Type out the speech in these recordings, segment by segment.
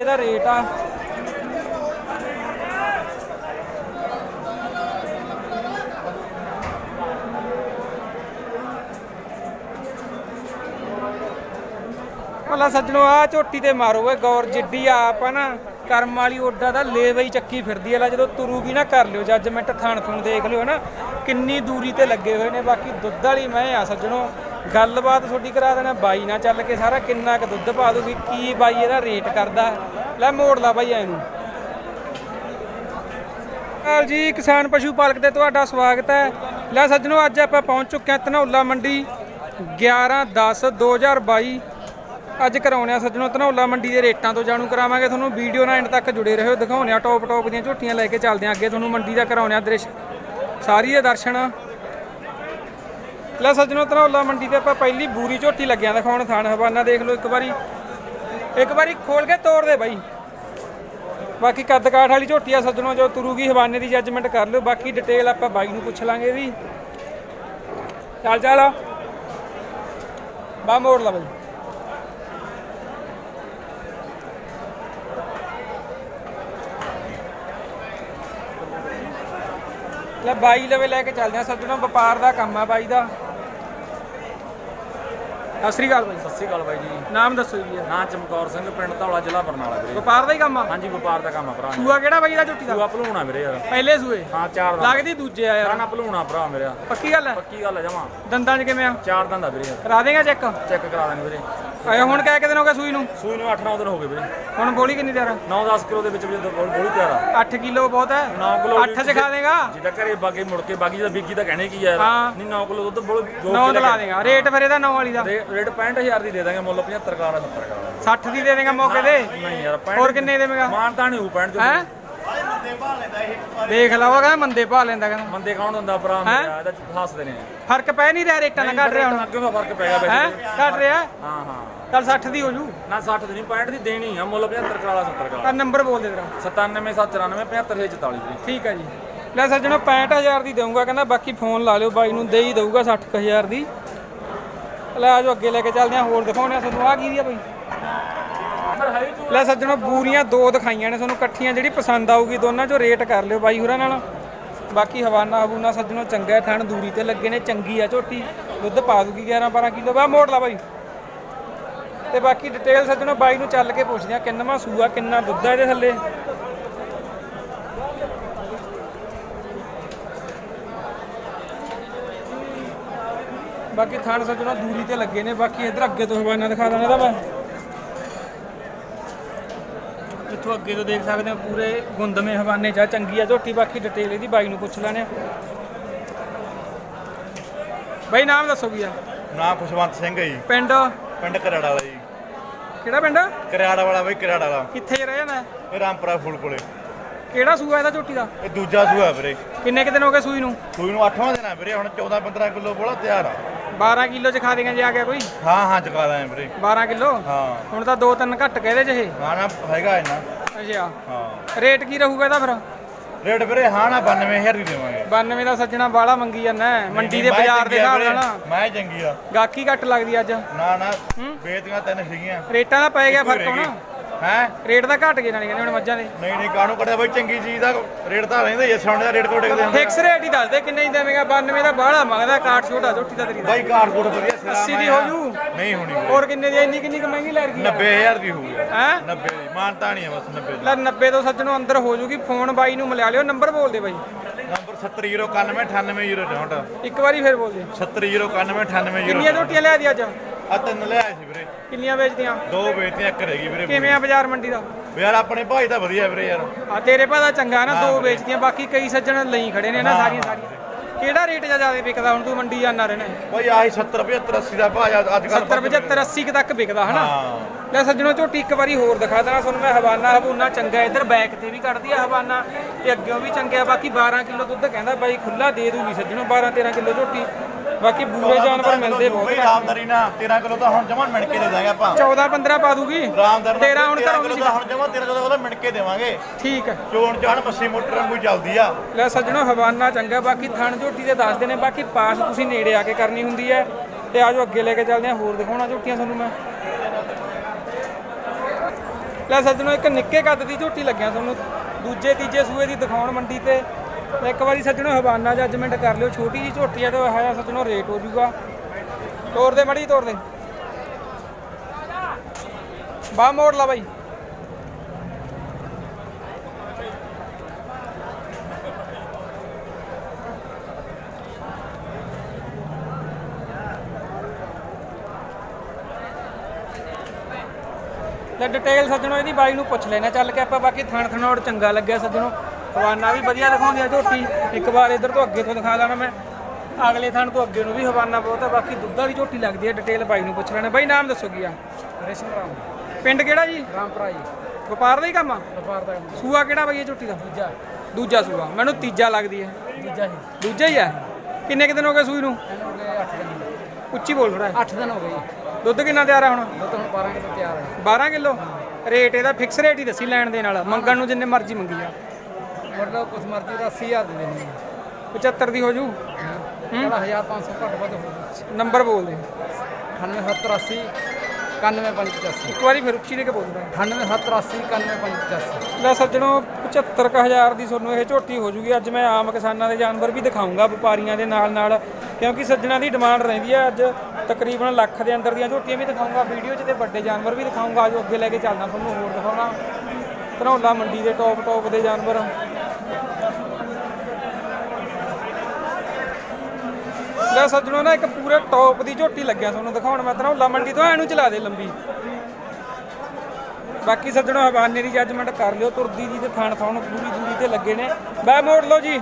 ਇਹਦਾ ਰੇਟ ਆ। ਭਲਾ ਸੱਜਣੋ ਆ ਝੋਟੀ ਤੇ ਮਾਰੋ ਓਏ, ਗੌਰ ਜਿੱਡੀ ਆ ਆਪਾਂ ਨਾ, ਕਰਮ ਵਾਲੀ ਓਡਾ ਦਾ ਲੇਵਈ ਚੱਕੀ ਫਿਰਦੀ ਆ। ਲੈ ਜਦੋਂ ਤੁਰੂਗੀ ਨਾ ਕਰ ਲਿਓ ਜੱਜਮੈਂਟ ਥਾਣ ਥੂਣ ਦੇਖ ਲਿਓ ਨਾ ਕਿੰਨੀ ਦੂਰੀ ਤੇ ਲੱਗੇ ਹੋਏ ਨੇ, ਬਾਕੀ ਦੁੱਧ ਵਾਲੀ ਮੈਂ ਆ ਸੱਜਣੋ। ਗੱਲਬਾਤ ਤੁਹਾਡੀ ਕਰਾ ਦੇਣਾ, ਬਾਈ ਨਾਲ ਚੱਲ ਕੇ ਸਾਰਾ ਕਿੰਨਾ ਕੁ ਦੁੱਧ ਪਾ ਦੂਗੀ ਕੀ ਬਾਈ ਇਹਦਾ ਰੇਟ ਕਰਦਾ। ਲੈ ਮੋੜ ਲਾ ਬਾਈ ਇਹਨੂੰ ਹਾਲ ਜੀ, ਕਿਸਾਨ ਪਸ਼ੂ ਪਾਲਕ ਤੇ ਤੁਹਾਡਾ ਸਵਾਗਤ ਹੈ। ਲੈ ਸੱਜਣੋ, ਅੱਜ ਆਪਾਂ ਪਹੁੰਚ ਚੁੱਕੇ ਹਾਂ ਧਨੌਲਾ ਮੰਡੀ 11 10 2022 ਅੱਜ ਕਰਾਉਣੇ ਆ ਸੱਜਣੋ, ਧਨੌਲਾ ਮੰਡੀ ਦੇ ਰੇਟਾਂ ਤੋਂ ਜਾਣੂ ਕਰਾਵਾਂਗੇ ਤੁਹਾਨੂੰ। ਵੀਡੀਓ ਨਾਲ ਐਂਡ ਤੱਕ ਜੁੜੇ ਰਹੋ ਦਿਖਾਉਣੇ ਆ ਟੌਪ ਟੌਪ ਦੀਆਂ ਝੋਟੀਆਂ ਲੈ ਕੇ ਚੱਲਦੇ ਆ ਅੱਗੇ ਤੁਹਾਨੂੰ ਮੰਡੀ ਦਾ ਕਰਾਉਣੇ ਆ ਦ੍ਰਿਸ਼। ਸਾਰੀ ਦੇ ਦਰਸ਼ਨ। ਲੈ ਸੱਜਣੋ ਧਨੌਲਾ ਮੰਡੀ ਤੇ ਆਪਾਂ ਪਹਿਲੀ ਬੂਰੀ ਝੋਟੀ ਲੱਗਿਆ ਦਿਖਾਉਣ ਥਾਣ ਹਵਾਨਾ ਦੇਖ ਲਓ ਇੱਕ ਵਾਰੀ ਇੱਕ ਵਾਰੀ ਖੋਲ ਕੇ ਤੋੜ ਦੇ ਬਾਈ। ਬਾਕੀ ਕੱਦ ਕਾਠ ਵਾਲੀ ਝੋਟੀ ਆ ਸੱਜਣੋ, ਜੋ ਤੁਰੂਗੀ ਹਵਾਨੇ ਦੀ ਜੱਜਮੈਂਟ ਕਰ ਲਿਓ। ਬਾਕੀ ਡਿਟੇਲ ਆਪਾਂ ਬਾਈ ਨੂੰ ਪੁੱਛ ਲਾਂਗੇ ਵੀ। ਚੱਲ ਚੱਲ ਬਾ ਮੋੜ ਲਾ ਬਾਈ। ਲੈ ਬਾਈ ਲਵੇ ਲੈ ਕੇ ਚੱਲਦੇ ਆ। ਸੱਜਣੋ, ਵਪਾਰ ਦਾ ਕੰਮ ਆ ਬਾਈ ਦਾ। ਸਤਿ ਸ੍ਰੀ ਅਕਾਲ ਬਾਈ। ਸਤਿ ਸ਼੍ਰੀ ਅਕਾਲ ਬਾਈ ਜੀ। ਨਾਮ ਦੱਸੋ ਜੀ। ਨਾਂ ਚਮਕੌਰ ਸਿੰਘ ਪਿੰਡ ਧੌਲਾ ਜ਼ਿਲ੍ਹਾ ਬਰਨਾਲਾ ਵੀਰੇ। ਵਪਾਰ ਦਾ ਹੀ ਕੰਮ ਆ? ਹਾਂਜੀ ਵਪਾਰ ਦਾ ਕੰਮ ਆ ਭਰਾ। ਸੂਆ ਕਿਹੜਾ ਬਾਈ ਦਾ ਝੋਟੀ ਦਾ? ਤੂੰ ਭਲੂਣਾ ਵੀਰੇ ਯਾਰ। ਪਹਿਲੇ ਸੂਏ? ਹਾਂ ਚਾਰ ਦਾ ਲੱਗਦੀ ਦੂਜੇ ਆ ਯਾਰ। ਨਾ ਭਲੂਣਾ ਭਰਾ ਮੇਰਾ। ਪੱਕੀ ਗੱਲ ਹੈ ਪੱਕੀ ਗੱਲ ਹੈ ਜਮਾ। ਦੰਦਾਂ 'ਚ ਕਿਵੇਂ ਆ? ਚਾਰ ਦਿਨ ਦਾ ਵੀਰੇ। ਯਾਰ ਕਰਾ ਦੇਗਾ ਚੈੱਕ ਚੈੱਕ ਕਰਾ ਦਾਂਗੇ ਵੀਰੇ। ਆਇਆ ਹੁਣ ਕਹਿ ਕੇ ਦਿਨ ਹੋ ਗਿਆ ਸੂਈ ਨੂੰ? ਸੂਈ ਨੂੰ 8-9 ਦਿਨ ਹੋ ਗਏ ਵੀਰੇ। ਹੁਣ ਬੋਲੀ ਕਿੰਨੀ ਤਿਆਰ 9-10 ਕਿਲੋ ਦੇ ਵਿੱਚ ਵੀ ਬੋਲ ਤਿਆਰ ਆ। 8 ਕਿਲੋ ਬਹੁਤ ਹੈ 9 ਕਿਲੋ 8 ਚ ਖਾ ਦੇਗਾ। ਜਿੱਦਾਂ ਘਰੇ ਬਾਗੇ ਮੁੜ ਕੇ ਬਾਗੀ ਦਾ ਬੀਗੀ ਤਾਂ ਕਹਿਣੇ ਕੀ ਯਾਰ। ਨਹੀਂ 9 ਕਿਲੋ ਦੁੱਧ ਬੋਲ ਜੋ 9 ਦਲਾ ਦੇਗਾ। ਰੇਟ ਫਿਰ ਇਹਦਾ 9 ਵਾਲੀ ਦਾ ਰੇਟ 65000 ਦੀ ਦੇ ਦਾਂਗੇ ਮੁੱਲ 75 ਕਰਾ 70 ਕਰਾ 60 ਦੀ ਦੇ ਦੇਗਾ ਮੌਕੇ ਤੇ? ਨਹੀਂ ਯਾਰ 65 ਹੋਰ ਕਿੰਨੇ ਦੇਵੇਂਗਾ? ਮਾਨਤਾ ਨਹੀਂ ਹੋ 65 ਜੋ ਹੈ? ਦੇਖ ਲਾ ਉਹ ਕਹਿੰਦਾ ਮੰਦੇ ਪਾ ਲੈਂਦਾ ਕਹਿੰਦਾ। ਬੰਦੇ ਕੌਣ ਹੁੰਦਾ ਭਰਾ ਮੇਰਾ ਇਹਦਾ ਹੱਸਦੇ ਨੇ। ਫ਼ਰਕ ਪੈ ਨਹੀਂ ਰਿਹਾ ਰੇਟਾਂ ਨਾਲ ਘਟ ਰਿਹਾ ਹੁਣ। ਅੱਗੇ ਦਾ ਫ਼ਰਕ ਪੈ ਗਿਆ ਵੈਸੇ। ਘਟ ਰਿਹਾ? ਹਾਂ ਹਾਂ। ਚੱਲ 60 ਦੀ ਹੋ ਜੂ। ਨਾ 60 ਦੀ ਨਹੀਂ 65 ਦੀ ਦੇਣੀ ਆ ਮੁੱਲ 75 ਕਰਾ 70 ਕਰਾ ਤਾਂ ਨੰਬਰ ਬੋਲ ਦੇ ਤੇਰਾ। 97 794 75 44 ਵੀਰੇ ਠੀਕ ਹੈ ਜੀ। ਲੈ ਸੱਜਣੋ 65000 ਦੀ ਦੇਊਂਗਾ ਕਹਿੰਦਾ ਬਾਕੀ ਫੋਨ ਲਾ ਲਿਓ ਬਾਈ ਨੂੰ ਦੇ ਹੀ ਦਊਗਾ 60000 ਦੀ। ਲੈ ਆਜੋ ਅੱਗੇ ਲੈ ਕੇ ਚੱਲਦੇ ਆ ਹੋਰ ਦਿਖਾਉਣੇ ਆ ਤੁਹਾਨੂੰ ਆ ਕੀ ਦੀ ਆ ਬਾਈ? ਲੈ ਸੱਜਣੋ ਬੂਰੀਆਂ ਦੋ ਦਿਖਾਈਆਂ ਨੇ ਤੁਹਾਨੂੰ ਇਕੱਠੀਆਂ ਜਿਹੜੀ ਪਸੰਦ ਆਊਗੀ ਦੋਨਾਂ ਚੋਂ ਰੇਟ ਕਰ ਲਿਓ ਬਾਈ ਹੋਰਾਂ ਨਾਲ। ਬਾਕੀ ਹਵਾਨਾ ਹਬੂਨਾ ਸੱਜਣੋ ਚੰਗਾ ਹੈ, ਥਣ ਦੂਰੀ ਤੇ ਲੱਗੇ ਨੇ ਚੰਗੀ ਆ ਝੋਟੀ ਦੁੱਧ ਪਾ ਦੂਗੀ 11 12 ਕਿਲੋ। ਬਾ ਮੋੜ ਲਾ ਬਾਈ। ਤੇ ਬਾਕੀ ਡਿਟੇਲ ਸੱਜਣੋ ਬਾਈ ਨੂੰ ਚੱਲ ਕੇ ਪੁੱਛਦੇ ਆ ਕਿੰਨਵਾਂ ਸੂਆ ਕਿੰਨਾ ਦੁੱਧ ਆ ਇਹਦੇ ਥੱਲੇ। ਬਾਕੀ ਥਾਣ ਸੱਜਣੋ ਦੂਰੀ ਤੇ ਲੱਗੇ ਨੇ ਬਾਕੀ ਇਧਰ ਅੱਗੇ ਤੋਂ ਹਵਾਨਾ ਦਿਖਾ ਦੇਣਾ ਇਹਦਾ ਮੈਂ। ਇੱਥੋਂ ਅੱਗੇ ਤੋਂ ਦੇਖ ਸਕਦੇ ਹੋ ਪੂਰੇ ਗੁੰਦਮੇ ਹਵਾਨੇ ਚ ਚੰਗੀ ਆ ਝੋਟੀ ਬਾਕੀ ਡਿਟੇਲ ਇਹਦੀ ਬਾਈ ਨੂੰ ਪੁੱਛ ਲੈਣੇ ਬਾਈ ਨਾਮ ਦੱਸੋ ਕੀ ਆ? ਨਾਮ ਖੁਸ਼ਵੰਤ ਸਿੰਘ ਹੈ ਜੀ। ਪਿੰਡ? ਪਿੰਡ ਕਰਾੜਾ ਵਾਲਾ ਜੀ। ਕਿਹੜਾ ਪਿੰਡ? ਕਰਾੜਾ ਵਾਲਾ ਬਈ ਕਰਾੜਾ ਵਾਲਾ। ਕਿੱਥੇ ਰਹਿ ਜਾਂਦਾ ਇਹ ਰਾਮਪੁਰਾ ਫੂਲ ਕੋਲੇ। ਕਿਹੜਾ ਸੂਆ ਇਹਦਾ ਝੋਟੀ ਦਾ? ਇਹ ਦੂਜਾ ਸੂਆ ਵੀਰੇ। ਕਿੰਨੇ ਕੁ ਦਿਨ ਹੋ ਗਏ ਸੂਈ ਨੂੰ? ਸੂਈ ਨੂੰ 8ਵਾਂ ਦਿਨ ਆ ਵੀਰੇ ਹੁਣ 14 15 ਕਿਲੋ ਬੋਲਾ ਤਿਆਰ ਆ। 12 ਕਿਲੋ ਚ ਖਾ ਦੇਗਾ ਜੇ ਆ ਗਿਆ ਕੋਈ? ਹਾਂ ਹਾਂ ਚੁਕਾ ਦਾਂ ਵੀਰੇ। 12 ਕਿਲੋ? ਹਾਂ। ਹੁਣ ਤਾਂ 2-3 ਘੱਟ ਕਹਿ ਦੇ ਚ ਇਹ। ਹਾਂ ਨਾ ਹੈਗਾ ਇਹਨਾਂ ਅੱਛਾ। ਹਾਂ। ਰੇਟ ਕੀ ਰਹੂਗਾ ਇਹਦਾ ਫਿਰ? ਰੇਟ ਵੀਰੇ ਹਾਂ ਨਾ 92000 ਦੀ ਦੇਵਾਂਗੇ। 92 ਦਾ ਸੱਜਣਾ ਬਾਲਾ ਮੰਗੀ ਜਾਂਦਾ ਮੰਡੀ ਦੇ ਬਾਜ਼ਾਰ ਦੇ ਹਿਸਾਬ ਨਾਲ। ਨਾ ਮੈਂ ਚੰਗੀ ਆ। ਗਾਕੀ ਘੱਟ ਲੱਗਦੀ ਅੱਜ। ਨਾ ਨਾ ਵੇਚਦੀਆਂ ਤਿੰਨ ਸੀਗੀਆਂ। ਰੇਟਾਂ ਦਾ ਪੈ ਗਿਆ ਫ਼ਰਕ ਹੁਣ। ਹੈ? ਰੇਟ ਦਾ ਘਟ ਗਏ ਨਾਲੇ ਕਹਿੰਦੇ ਹੁਣ ਮੱਝਾਂ ਦੇ। ਨਹੀਂ ਨਹੀਂ ਕਾਹਨੂੰ ਕੱਢਿਆ ਬਈ? ਚੰਗੀ ਚੀਜ਼ ਦਾ ਰੇਟ ਤਾਂ ਰਹਿੰਦਾ ਹੀ ਸੌਣੇ ਦਾ ਰੇਟ ਕੋਲ ਟਿਕਦੇ ਹੁੰਦੇ ਫਿਕਸ ਰੇਟ ਹੀ ਦੱਸ ਦੇ ਕਿੰਨੇ ਦੀ ਦੇਵੇਂਗਾ 92 ਦਾ ਬਾਹਲਾ ਮੰਗਦਾ ਕਾਟ ਛੋਟਾ ਝੋਟੀ ਦਾ ਤੇਰੀ ਬਾਈ ਕਾਰ ਕੋਟ ਵਧੀਆ ਸਿਰਾ 80 ਦੀ ਹੋ। ਜੂ? ਨਹੀਂ ਹੋਣੀ ਹੋਰ ਕਿੰਨੇ ਦੀ ਇੰਨੀ ਕਿੰਨੀ ਕੁ ਮਹਿੰਗੀ ਲੱਗ ਗਈ 90000 ਦੀ ਹੋਊਗੀ ਹੈ? 90 ਦੀ ਮਾਨਤਾ ਨਹੀਂ ਆ ਬਸ 90 ਦੀ। ਲੈ 90 ਤੋਂ ਸੱਜਣੋਂ ਅੰਦਰ ਹੋ ਜੂਗੀ ਫੋਨ ਬਾਈ ਨੂੰ ਮਿਲਾ ਲਿਓ ਨੰਬਰ ਬੋਲ ਦੇ ਬਾਈ। ਨੰਬਰ 7091988064 ਇੱਕ ਵਾਰੀ ਫੇਰ ਬੋਲ ਦੇ। 7091988064 ਕਿੰਨੀਆਂ ਝੋਟੀਆਂ ਲਿਆ ਦੀ ਅੱਜ? ਆ ਤਿੰਨ ਲਿਆਏ ਸੀ ਵੀਰੇ। ਕਿੰਨੀਆਂ ਵੇਚਦੀਆਂ? ਦੋ ਵੇਚਤੀਆਂ ਇੱਕ ਰਹਿ ਗਈ ਵੀਰੇ ਕਿਵੇਂ ਆ ਬਾਜ਼ਾਰ ਮੰਡੀ ਦਾ? ਯਾਰ ਆਪਣੇ ਭਾਈ ਤਾਂ ਵਧੀਆ ਵੀਰੇ ਯਾਰ। ਆ ਤੇਰੇ ਪਾ ਦਾ ਚੰਗਾ ਨਾ ਦੋ ਵੇਚਦੀਆਂ ਬਾਕੀ ਕਈ ਸੱਜਣ ਲਈ ਖੜੇ ਨੇ ਨਾ ਸਾਰੀਆਂ ਸਾਰੀਆਂ। ਕਿਹੜਾ ਰੇਟ ਜ਼ਿਆਦਾ ਵਿਕਦਾ ਹੁਣ ਤੂੰ ਮੰਡੀ ਜਾਣਾ ਰਹਿਣਾ ਭਾਈ ਆਹੀ 70 75 80 ਦਾ ਭਾਅ ਅੱਜ ਕੱਲ 70 75 80 ਕੁ ਤੱਕ ਵਿਕਦਾ ਹਨਾ? ਲੈ ਸੱਜਣੋ ਝੋਟੀ ਇੱਕ ਵਾਰੀ ਹੋਰ ਦਿਖਾ ਦੇਣਾ ਤੁਹਾਨੂੰ ਮੈਂ ਹਵਾਨਾ ਹਬੂਨਾ ਚੰਗਾ ਇਧਰ ਬੈਕ ਤੇ ਵੀ ਕੱਢਦੀ ਆ ਹਵਾਨਾ ਤੇ ਅੱਗਿਓਂ ਵੀ ਚੰਗਿਆ ਬਾਕੀ 12 ਕਿਲੋ ਦੁੱਧ ਕਹਿੰਦਾ ਬਾਈ ਖੁੱਲਾ ਦੇ ਦੂਗੀ ਸੱਜਣੋ 12 13 ਕਿਲੋ ਝੋਟੀ। ਬਾਕੀ ਬੂਰੇ ਜਾਨਵਰ ਮਿਲਦੇ ਬਹੁਤ ਬਈ ਘੱਟ। ਰਾਮਦਾਰੀ ਨਾ 13 ਕਿਲੋ ਤਾਂ ਹੁਣ ਜਮਾਂ ਮਿਣ ਕੇ ਦੇ ਦਾਂਗੇ ਆਪਾਂ। 14 15 ਪਾ ਦੂਗੀ। ਰਾਮਦਾਰ 13 ਹੁਣ ਕਿਲੋ ਤਾਂ ਹੁਣ ਜਮਾਂ 13 ਕਿਲੋ ਉਹਦਾ ਮਿਣ ਕੇ ਦੇਵਾਂਗੇ। ਠੀਕ ਹੈ। ਚੋਣ ਚਾਣ ਮੱਸੀ ਮੋਟਰ ਵਾਂਗੂ ਚੱਲਦੀ ਆ। ਲੈ ਸੱਜਣੋ ਹਵਾਨਾ ਚੰਗਾ ਬਾਕੀ ਥਣ ਝੋਟੀ ਦੇ ਦੱਸਦੇ ਨੇ ਬਾਕੀ ਪਾਸ ਤੁਸੀਂ ਨੇੜੇ ਆ ਕੇ ਕਰਨੀ ਹੁੰਦੀ ਹੈ। ਤੇ ਆਜੋ ਅੱਗੇ ਲੈ ਕੇ ਚੱਲਦੇ ਹਾਂ ਹੋਰ ਦਿਖਾਉਣਾ ਝੋਟੀਆਂ ਤੁਹਾਨੂੰ ਮੈਂ। ਲੈ ਸੱਜਣੋ ਇੱਕ ਨਿੱਕੇ ਕੱਦ ਦੀ ਝੋਟੀ ਲੱਗਿਆ ਤੁਹਾਨੂੰ। ਦੂਜੇ ਤੀਜੇ ਸੂਏ ਦੀ ਦਿਖਾਉਣ ਮੰਡੀ ਤੇ ਤੇ। ਇੱਕ ਵਾਰੀ ਸੱਜਣੋ ਹਵਾਨਾ ਜੱਜਮੈਂਟ ਕਰ ਲਿਓ, ਛੋਟੀ ਜੀ ਝੋਟੀ ਆ ਤੇ ਆਇਆ ਸੱਜਣੋ ਰੇਟ ਹੋ ਜਾਊਗਾ। ਤੋੜ ਦੇ, ਮੜੀ ਤੋੜ ਦੇ। ਬਾ ਮੋੜ ਲਾ ਬਾਈ। ਲੈ ਡਿਟੇਲ ਸੱਜਣੋ, ਇਹਦੀ ਬਾਈ ਨੂੰ ਪੁੱਛ ਲੈਣਾ ਚੱਲ ਕੇ ਆਪਾਂ ਬਾਕੀ ਥਣ ਥਣੋੜ ਚੰਗਾ ਲੱਗਿਆ ਸੱਜਣੋ। ਹਵਾਨਾ ਵੀ ਵਧੀਆ ਦਿਖਾਉਂਦੀ ਆ ਝੋਟੀ। ਇੱਕ ਵਾਰ ਇਧਰ ਤੋਂ ਅੱਗੇ ਤੋਂ ਦਿਖਾ ਦੇਣਾ ਮੈਂ। ਅਗਲੇ ਥਣ ਤੋਂ ਅੱਗੇ ਨੂੰ ਵੀ ਹਵਾਨਾ ਬਹੁਤ ਆ ਬਾਕੀ ਦੁੱਧ ਵਾਲੀ ਝੋਟੀ ਲੱਗਦੀ ਹੈ ਡਿਟੇਲ ਬਾਈ ਨੂੰ ਪੁੱਛ ਲੈਣਾ। ਬਾਈ ਨਾਮ ਦੱਸੋ ਕੀ ਆ? ਰੇਸ਼ਮ ਰਾਮ। ਪਿੰਡ ਕਿਹੜਾ ਜੀ? ਰਾਮਪੁਰਾ ਜੀ। ਵਪਾਰ ਦਾ ਹੀ ਕੰਮ ਆ? ਵਪਾਰ ਦਾ ਸੂਆ ਕਿਹੜਾ ਬਾਈ ਇਹ ਝੋਟੀ ਦਾ? ਦੂਜਾ। ਦੂਜਾ ਸੂਆ। ਮੈਨੂੰ ਤੀਜਾ ਲੱਗਦੀ ਹੈ ਦੂਜਾ ਹੀ। ਦੂਜਾ ਹੀ ਆ? ਕਿੰਨੇ ਕੁ ਦਿਨ ਹੋ ਗਏ ਸੂਈ ਨੂੰ? ਇਹਨੂੰ ਹੋ ਗਏ 8 ਦਿਨ। ਉੱਚੀ ਬੋਲ ਥੋੜਾ 8 ਦਿਨ ਹੋ ਗਏ ਜੀ। ਦੁੱਧ ਕਿੰਨਾ ਤਿਆਰ ਆ ਹੁਣ? ਦੁੱਧ ਹੁਣ 12 ਕਿਲੋ ਤਿਆਰ ਹੈ 12 ਕਿਲੋ? ਰੇਟ ਇਹਦਾ ਫਿਕਸ ਰੇਟ ਹੀ ਦੱਸੀ ਲੈਣ ਦੇ ਨਾਲ ਮੰਗਣ ਨੂੰ ਜਿੰਨੇ ਮਰਜ਼ੀ ਮੰਗੀ ਆ। ਮਤਲਬ ਕੁਛ ਮਰਜ਼ੀ ਦਾ 80000 ਦੇ ਦੇਣੀ 75 ਦੀ ਹੋ ਜੂ? ਚਲਾ 1500 ਘੱਟ ਵੱਧ ਹੋ ਜੂ। ਨੰਬਰ ਬੋਲ ਦੇ। 9880 91585 ਇੱਕ ਵਾਰੀ ਫਿਰ ਉੱਚੀ ਦੇ ਕੇ ਬੋਲ ਦੇ 9880 91585 ਲੈ ਸੱਜਣੋ 75000 ਦੀ ਤੁਹਾਨੂੰ ਇਹ ਝੋਟੀ ਹੋ ਜੂਗੀ ਅੱਜ ਮੈਂ ਆਮ ਕਿਸਾਨਾਂ ਦੇ ਜਾਨਵਰ ਵੀ ਦਿਖਾਉਂਗਾ ਵਪਾਰੀਆਂ ਦੇ ਨਾਲ ਨਾਲ ਕਿਉਂਕਿ ਸੱਜਣਾ ਦੀ ਡਿਮਾਂਡ ਰਹਿੰਦੀ ਹੈ ਅੱਜ ਤਕਰੀਬਨ ਲੱਖ ਦੇ ਅੰਦਰ ਦੀਆਂ ਝੋਟੀਆਂ ਵੀ ਦਿਖਾਉਂਗਾ ਵੀਡੀਓ 'ਚ ਤੇ ਵੱਡੇ ਜਾਨਵਰ ਵੀ ਦਿਖਾਉਂਗਾ ਆਜੋ ਅੱਗੇ ਲੈ ਕੇ ਚੱਲਦਾ ਤੁਹਾਨੂੰ ਹੋਰ ਦਿਖਾਉਣਾ। ਧਨੌਲਾ ਮੰਡੀ ਦੇ ਟੌਪ ਟੌਪ ਦੇ ਜਾਨਵਰ। ਲੈ ਸੱਜਣੋ ਨਾ, ਇੱਕ ਪੂਰੇ ਟੌਪ ਦੀ ਝੋਟੀ ਲੱਗਿਆ ਤੁਹਾਨੂੰ ਦਿਖਾਉਣ ਮੈਂ ਧਨੌਲਾ ਮੰਡੀ ਤੋਂ ਐਨੂੰ ਚਲਾ ਦੇ ਲੰਬੀ। ਬਾਕੀ ਸੱਜਣੋ ਹਵਾਨੇ ਦੀ ਜੱਜਮੈਂਟ ਕਰ ਲਿਓ। ਤੁਰਦੀ ਦੀ ਤੇ ਥਣ ਥਣ ਪੂਰੀ ਦੂਰੀ ਤੇ ਲੱਗੇ ਨੇ। ਬੈ ਮੋੜ ਲਓ ਜੀ।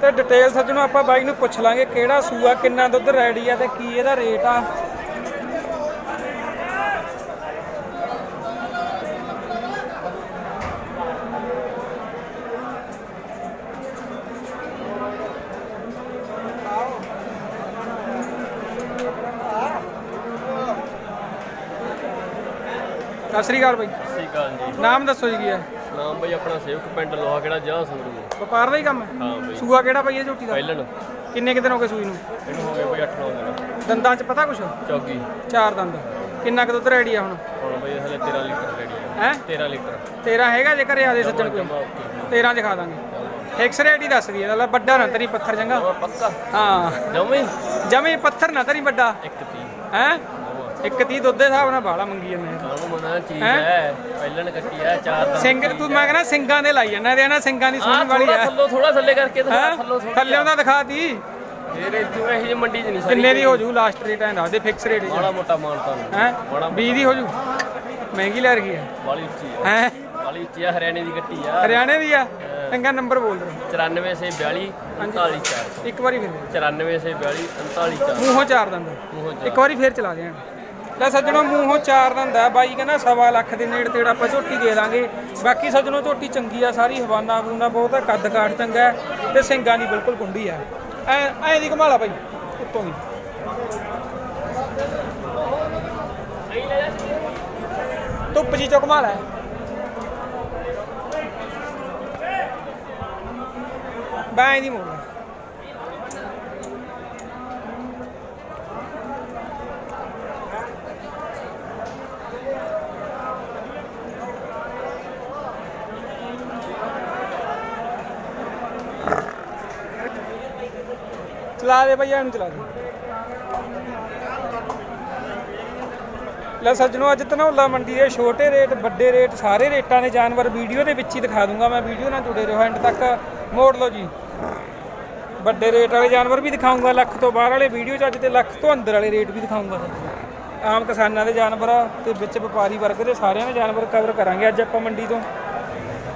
ਤੇ ਡਿਟੇਲ ਸੱਜਣੋ, ਆਪਾਂ ਬਾਈ ਨੂੰ ਪੁੱਛ ਲਾਂਗੇ ਕਿਹੜਾ ਸੂਆ, ਕਿੰਨਾ ਦੁੱਧ ਰੈਡੀ ਆ ਤੇ ਕੀ ਇਹਦਾ ਰੇਟ ਆ। ਸਤਿ ਸ੍ਰੀ ਅਕਾਲ ਬਾਈ। ਸਤਿ ਸ਼੍ਰੀ ਅਕਾਲ ਜੀ। ਨਾਮ ਦੱਸੋ ਜੀ ਕੀ ਹੈ ਨਾਮ ਬਈ ਆਪਣਾ ਸੇਵਕ ਪਿੰਡ ਲੋਹਾ ਕਿਹੜਾ ਜ਼ਿਲ੍ਹਾ ਸੰਗਰੂਰ ਵਪਾਰ ਦਾ ਹੀ ਕੰਮ ਹੈ? ਹਾਂ ਬਈ। ਸੂਆ ਕਿਹੜਾ ਬਾਈ ਇਹ ਝੋਟੀ ਦਾ? ਪਹਿਲਣ ਕਿੰਨੇ ਕੁ ਦਿਨ ਹੋ ਗਏ ਸੂਈ ਨੂੰ? ਇਹਨੂੰ ਹੋ ਗਏ ਬਈ 8-9 ਦਿਨ। ਦੰਦਾਂ 'ਚ ਪਤਾ ਕੁਛ? ਚੌਗੀ। ਚਾਰ ਦੰਦ। ਕਿੰਨਾ ਕੁ ਦੁੱਧ ਰੈਡੀ ਆ ਹੁਣ? ਹੁਣ ਬਈ ਹਲੇ 13 ਲੀਟਰ ਰੈਡੀ ਹੈ ਹੈ? 13 ਲੀਟਰ। 13 ਹੈਗਾ ਜੇ ਘਰੇ ਆ ਦੇ ਸੱਜਣ ਕੋਈ? ਜਮਾ ਓਕੇ 13 ਦਿਖਾ ਦਾਂਗੇ। ਫਿਕਸ ਰੇਟ ਹੀ ਦੱਸ ਦੀ ਇਹਦਾ ਵੱਡਾ ਨਾ ਤੇਰੀ ਪੱਥਰ ਚੰਗਾ। ਪੱਕਾ। ਹਾਂ। ਜਮੇ? ਜਮੇ ਪੱਥਰ ਨਾ ਤੇਰੀ ਵੱਡਾ। ਇੱਕ ਤੀ ਹੈ? ਇੱਕ ਤੀ ਦੁੱਧ ਦੇ ਹਿਸਾਬ ਨਾਲ ਬਾਲਾ ਮੰਗੀ ਜਾਂਦੇ ਆ। ਕਾਨੂੰ ਮਨਾ ਚੀਜ਼ ਹੈ? ਪਹਿਲਣ ਕੱਟੀ ਹੈ ਚਾਰ ਦਾ ਸਿੰਘ ਤੂੰ ਮੈਂ ਕਹਿੰਦਾ ਸਿੰਘਾਂ ਦੇ ਲਾਈ ਜਾਂਦਾ ਇਹਦੇ ਨਾ ਸਿੰਘਾਂ ਦੀ ਆ ਸੋਹਣੀ ਵਾਲੀ ਆ ਥੱਲੋਂ ਥੋੜਾ ਥੱਲੇ ਕਰਕੇ ਥੋੜਾ ਹੈਂ? ਥੱਲੋਂ ਥੋੜਾ ਥੱਲੇ ਉਹਦਾ ਦਿਖਾਤੀ ਫੇਰ ਇੱਥੋਂ ਇਹ ਜਿਹੀ ਮੰਡੀ 'ਚ ਨਹੀਂ ਸਾਰੀ ਕਿੰਨੇ ਦੀ ਹੋ ਜੂ ਲਾਸਟ ਰੇਟ ਐਂ ਦੱਸ ਦੇ ਫਿਕਸ ਰੇਟ ਮਾੜਾ ਮੋਟਾ ਮਾਨਤਾ ਨੂੰ ਹੈ? ਮਾੜਾ 20 ਦੀ ਹੋ ਜੂ ਮਹਿੰਗੀ ਲੈ ਰਹੀ ਹੈ। ਵਾਲੀ ਉੱਚੀ ਹੈ। ਹੈ? ਵਾਲੀ ਉੱਚੀ ਹੈ ਹਰਿਆਣੇ ਦੀ ਕੱਟੀ ਆ। ਹਰਿਆਣੇ ਦੀ ਆ? ਚੰਗਾ ਨੰਬਰ ਬੋਲ ਦੇ 94 ਸੇ 42 39 4 ਇੱਕ ਵਾਰੀ ਫਿਰ। 94 ਸੇ 42 39 4 ਮੂੰਹੋਂ ਚਾਰ ਦੰਦ। ਮੂੰਹੋਂ ਇੱਕ ਵਾਰੀ ਫੇਰ ਚਲਾ ਦੇਣ। ਲੈ ਸੱਜਣੋ, ਮੂੰਹੋਂ ਚਾਰ ਦੰਦ ਬਾਈ ਕਹਿੰਦਾ ਸਵਾ ਲੱਖ ਦੇ ਨੇੜੇ ਤੇੜਾ ਆਪਾਂ ਝੋਟੀ ਦੇ ਦਾਂਗੇ ਬਾਕੀ ਸੱਜਣੋ, ਝੋਟੀ ਚੰਗੀ ਆ, ਸਾਰੀ ਹਵਾਨਾ ਬੂਨਾ ਬਹੁਤ ਕੱਦ ਕਾਠ ਚੰਗਾ ਤੇ ਸਿੰਗਾਂ ਦੀ ਬਿਲਕੁਲ ਗੁੰਡੀ ਆ। ਐ ਐ ਦੀ ਕਮਾਲਾ ਬਾਈ, ਉੱਤੋਂ ਦੀ। ਧੁੱਪ ਜੀ ਚੋਂ ਕਮਾਲਾ ਹੈ ਬਾਈ ਦੀ ਮੋੜ ਚਲਾ ਦੇ ਭਈਆ ਇਹਨੂੰ ਚਲਾ ਦੇ। ਲੈ ਸੱਜਣੋ, ਅੱਜ ਧਨੌਲਾ ਮੰਡੀ ਦੇ ਛੋਟੇ ਰੇਟ, ਵੱਡੇ ਰੇਟ ਸਾਰੇ ਰੇਟਾਂ ਦੇ ਜਾਨਵਰ ਵੀਡੀਓ ਦੇ ਵਿੱਚ ਹੀ ਦਿਖਾ ਦੂੰਗਾ ਮੈਂ, ਵੀਡੀਓ ਨਾਲ ਜੁੜੇ ਰਹੋ ਐਂਡ ਤੱਕ। ਮੋੜ ਲਓ ਜੀ। ਵੱਡੇ ਰੇਟ ਵਾਲੇ ਜਾਨਵਰ ਵੀ ਦਿਖਾਉਂਗਾ, ਲੱਖ ਤੋਂ ਬਾਹਰ ਵਾਲੇ ਵੀਡੀਓ 'ਚ ਅੱਜ ਤੇ ਲੱਖ ਤੋਂ ਅੰਦਰ ਵਾਲੇ ਰੇਟ ਵੀ ਦਿਖਾਉਂਗਾ। ਸੱਜਣੋ। ਆਮ ਕਿਸਾਨਾਂ ਦੇ ਜਾਨਵਰ ਆ ਤੇ ਵਿੱਚ ਵਪਾਰੀ ਵਰਗ ਦੇ ਸਾਰਿਆਂ ਦੇ ਜਾਨਵਰ ਕਵਰ ਕਰਾਂਗੇ ਅੱਜ ਆਪਾਂ ਮੰਡੀ ਤੋਂ।